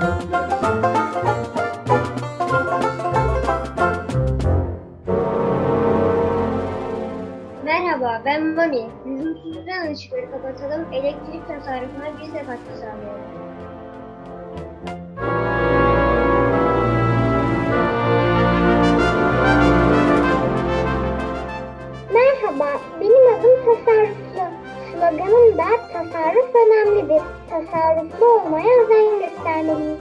Merhaba, ben Mami. Lüzumsuzdan ışıkları kapatalım, elektrik tasarrufuna biz de katkı sağlayalım. Merhaba, benim adım Tasarrufçu. Sloganım da tasarruf önemlidir. Tasarruflu olmaya özen göstermeliyiz.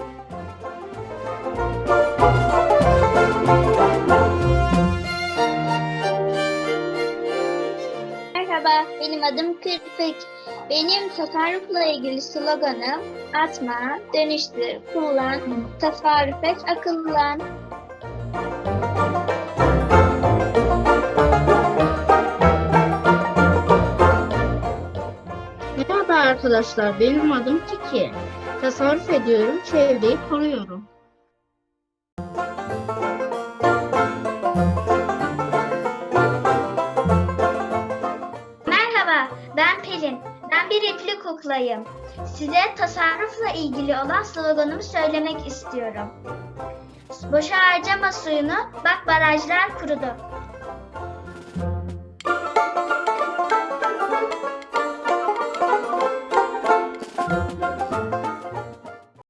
Merhaba, benim adım Kırpık. Benim tasarrufla ilgili sloganım atma, dönüştür, kullan, tasarruf et, akıllan. Merhaba arkadaşlar, benim adım Tiki. Tasarruf ediyorum, çevreyi koruyorum. Merhaba, ben Pelin. Ben bir ipli kuklayım. Size tasarrufla ilgili olan sloganımı söylemek istiyorum. Boşa harcama suyunu, bak barajlar kurudu. Müzik